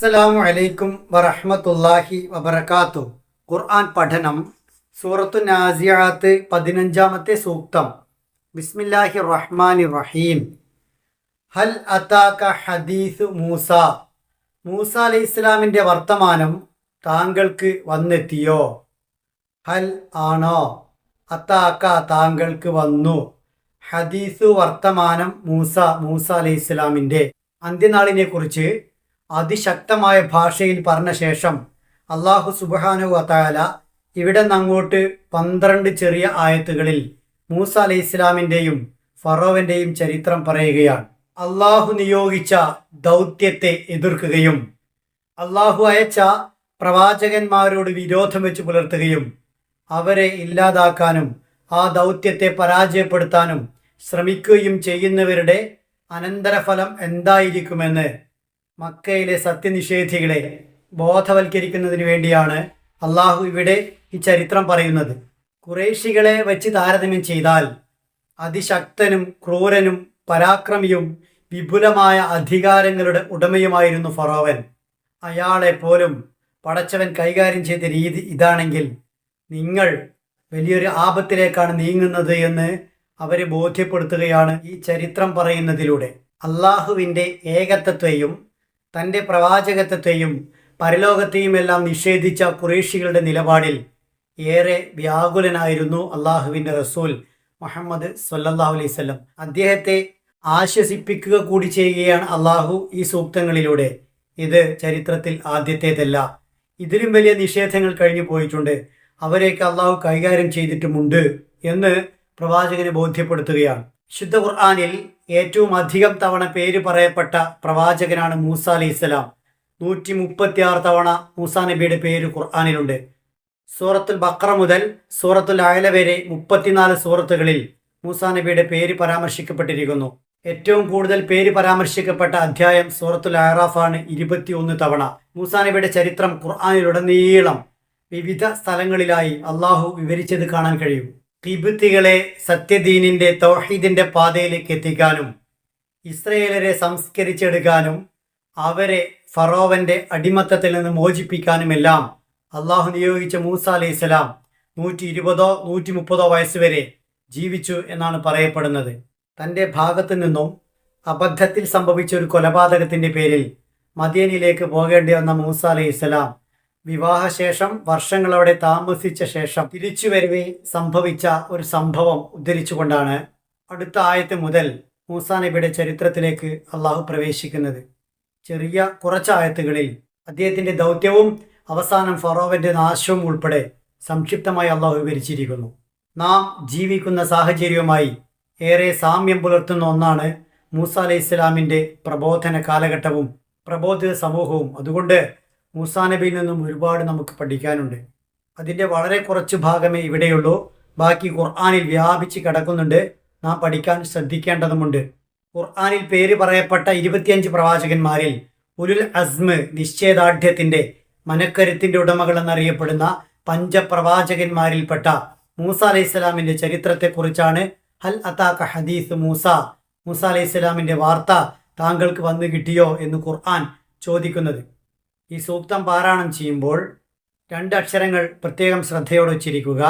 അസ്സലാമു അലൈക്കും വറഹ്മത്തുള്ളാഹി വബർക്കാത്തു ഖുർആൻ പഠനം സൂറത്തു നാസിയാത്ത് പതിനഞ്ചാമത്തെ സൂക്തം. ബിസ്മില്ലാഹി റഹ്മാനി റഹീം ഹൽ അതാക ഹദീസ് മൂസ. മൂസ അലൈഹി ഇസ്ലാമിന്റെ വർത്തമാനം താങ്കൾക്ക് വന്നെത്തിയോ? ഹൽ ആണോ? അത്താക്ക താങ്കൾക്ക് വന്നു. ഹദീസു വർത്തമാനം മൂസ മൂസ അലൈഹി ഇസ്ലാമിന്റെ അന്ത്യനാളിനെ കുറിച്ച് അതിശക്തമായ ഭാഷയിൽ പറഞ്ഞ ശേഷം അള്ളാഹു സുബാനു വത്താല ഇവിടെ നിന്ന് അങ്ങോട്ട് പന്ത്രണ്ട് ചെറിയ ആയത്തുകളിൽ മൂസ അലൈഹി ഇസ്ലാമിന്റെയും ഫറോവിന്റെയും ചരിത്രം പറയുകയാണ്. അള്ളാഹു നിയോഗിച്ച ദൗത്യത്തെ എതിർക്കുകയും അള്ളാഹു അയച്ച പ്രവാചകന്മാരോട് വിരോധം വെച്ച് പുലർത്തുകയും അവരെ ഇല്ലാതാക്കാനും ആ ദൗത്യത്തെ പരാജയപ്പെടുത്താനും ശ്രമിക്കുകയും ചെയ്യുന്നവരുടെ അനന്തരഫലം എന്തായിരിക്കുമെന്ന് മക്കയിലെ സത്യനിഷേധികളെ ബോധവൽക്കരിക്കുന്നതിന് വേണ്ടിയാണ് അള്ളാഹു ഇവിടെ ഈ ചരിത്രം പറയുന്നത്. കുറേശികളെ വച്ച് താരതമ്യം ചെയ്താൽ അതിശക്തനും ക്രൂരനും പരാക്രമിയും വിപുലമായ അധികാരങ്ങളുടെ ഉടമയുമായിരുന്നു ഫറോവൻ. അയാളെ പോലും പടച്ചവൻ കൈകാര്യം ചെയ്ത രീതി ഇതാണെങ്കിൽ നിങ്ങൾ വലിയൊരു ആപത്തിലേക്കാണ് നീങ്ങുന്നത് എന്ന് അവരെ ബോധ്യപ്പെടുത്തുകയാണ് ഈ ചരിത്രം പറയുന്നതിലൂടെ. അള്ളാഹുവിന്റെ ഏകത്വത്തെയും തന്റെ പ്രവാചകത്വത്തെയും പരലോകത്തെയും എല്ലാം നിഷേധിച്ച കുറേഷികളുടെ നിലപാടിൽ ഏറെ വ്യാകുലനായിരുന്നു അള്ളാഹുവിന്റെ റസൂൽ മുഹമ്മദ് സല്ലാഹു അലൈഹി വസല്ലം. അദ്ദേഹത്തെ ആശ്വസിപ്പിക്കുക കൂടി ചെയ്യുകയാണ് അള്ളാഹു ഈ സൂക്തങ്ങളിലൂടെ. ഇത് ചരിത്രത്തിൽ ആദ്യത്തേതല്ല. ഇതിലും വലിയ നിഷേധങ്ങൾ കഴിഞ്ഞു പോയിട്ടുണ്ട്. അവരെയൊക്കെ അള്ളാഹു കൈകാര്യം ചെയ്തിട്ടുമുണ്ട് എന്ന് പ്രവാചകനെ ബോധ്യപ്പെടുത്തുകയാണ്. ശുദ്ധ ഖുർആാനിൽ ഏറ്റവും അധികം തവണ പേര് പറയപ്പെട്ട പ്രവാചകനാണ് മൂസ അലി ഇസ്ലാം നൂറ്റി മുപ്പത്തി ആറ് തവണ മൂസ നബിയുടെ പേര് ഖുർആാനിലുണ്ട്. സൂറത്തുൽ ബക്ര മുതൽ സൂറത്തുൽ അയല വരെ മുപ്പത്തിനാല് സൂറത്തുകളിൽ മൂസ നബിയുടെ പേര് പരാമർശിക്കപ്പെട്ടിരിക്കുന്നു. ഏറ്റവും കൂടുതൽ പേര് പരാമർശിക്കപ്പെട്ട അധ്യായം സൂറത്തുൽ അയറാഫാണ് ഇരുപത്തിയൊന്ന് തവണ. മൂസ നബിയുടെ ചരിത്രം ഖുർആാനിലുടനീളം വിവിധ സ്ഥലങ്ങളിലായി അള്ളാഹു വിവരിച്ചത് കാണാൻ കഴിയും. കിബുത്തികളെ സത്യദീനിന്റെ തൗഹീദിന്റെ പാതയിലേക്ക് എത്തിക്കാനും ഇസ്രയേലരെ സംസ്കരിച്ചെടുക്കാനും അവരെ ഫറോവന്റെ അടിമത്തത്തിൽ നിന്ന് മോചിപ്പിക്കാനുമെല്ലാം അള്ളാഹു നിയോഗിച്ച മൂസ അലൈഹി സ്വലാം നൂറ്റി ഇരുപതോ നൂറ്റി മുപ്പതോ വയസ്സ് വരെ ജീവിച്ചു എന്നാണ് പറയപ്പെടുന്നത്. തന്റെ ഭാഗത്തു നിന്നും അബദ്ധത്തിൽ സംഭവിച്ച ഒരു കൊലപാതകത്തിന്റെ പേരിൽ മദിയനിലേക്ക് പോകേണ്ടി വന്ന മൂസ അലൈഹി സ്വലാം വിവാഹശേഷം വർഷങ്ങളവിടെ താമസിച്ച ശേഷം തിരിച്ചു വരവേ സംഭവിച്ച ഒരു സംഭവം ഉദ്ധരിച്ചുകൊണ്ടാണ് അടുത്ത ആയത്ത് മുതൽ മൂസാനബിയുടെ ചരിത്രത്തിലേക്ക് അള്ളാഹു പ്രവേശിക്കുന്നത്. ചെറിയ കുറച്ച് ആയത്തുകളിൽ അദ്ദേഹത്തിന്റെ ദൗത്യവും അവസാനം ഫറോവന്റെ നാശവും ഉൾപ്പെടെ സംക്ഷിപ്തമായി അള്ളാഹു വിവരിച്ചിരിക്കുന്നു. നാം ജീവിക്കുന്ന സാഹചര്യവുമായി ഏറെ സാമ്യം പുലർത്തുന്ന ഒന്നാണ് മൂസ അലൈഹി ഇസ്ലാമിന്റെ പ്രബോധന കാലഘട്ടവും പ്രബോധിത സമൂഹവും. അതുകൊണ്ട് മൂസാ നബിയിൽ നിന്നും ഒരുപാട് നമുക്ക് പഠിക്കാനുണ്ട്. അതിന്റെ വളരെ കുറച്ച് ഭാഗമേ ഇവിടെയുള്ളൂ. ബാക്കി ഖുർആാനിൽ വ്യാപിച്ച് കിടക്കുന്നുണ്ട്. നാം പഠിക്കാൻ ശ്രദ്ധിക്കേണ്ടതുമുണ്ട്. ഖുർആാനിൽ പേര് പറയപ്പെട്ട ഇരുപത്തിയഞ്ച് പ്രവാചകന്മാരിൽ ഉലുൽ അസ്മ് നിശ്ചയദാർഢ്യത്തിന്റെ മനക്കരുത്തിന്റെ ഉടമകൾ എന്നറിയപ്പെടുന്ന പഞ്ചപ്രവാചകന്മാരിൽപ്പെട്ട മൂസ അലൈഹി സ്വലാമിന്റെ ചരിത്രത്തെക്കുറിച്ചാണ് ഹൽ അതാക്ക ഹദീസ് മൂസ. മൂസ അലൈഹി സ്വലാമിന്റെ വാർത്ത താങ്കൾക്ക് വന്നു കിട്ടിയോ എന്ന് ഖുർആൻ ചോദിക്കുന്നത്. ഈ സൂക്തം പാരായണം ചെയ്യുമ്പോൾ രണ്ട് അക്ഷരങ്ങൾ പ്രത്യേകം ശ്രദ്ധയോടെ ഉച്ചരിക്കുക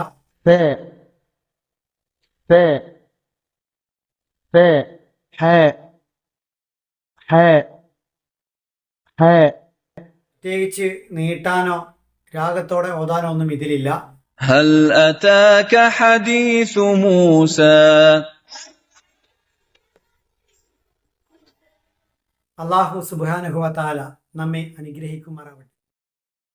ف ف ف ح ح ح പ്രത്യേകിച്ച് നീട്ടാനോ രാഗത്തോടെ ഓതാനോ ഒന്നും ഇതിലില്ല هل أتاك حديث موسى അള്ളാഹു സുബാനുഹുവ താല നമ്മെ അനുഗ്രഹിക്കുമാറാവട്ടെ.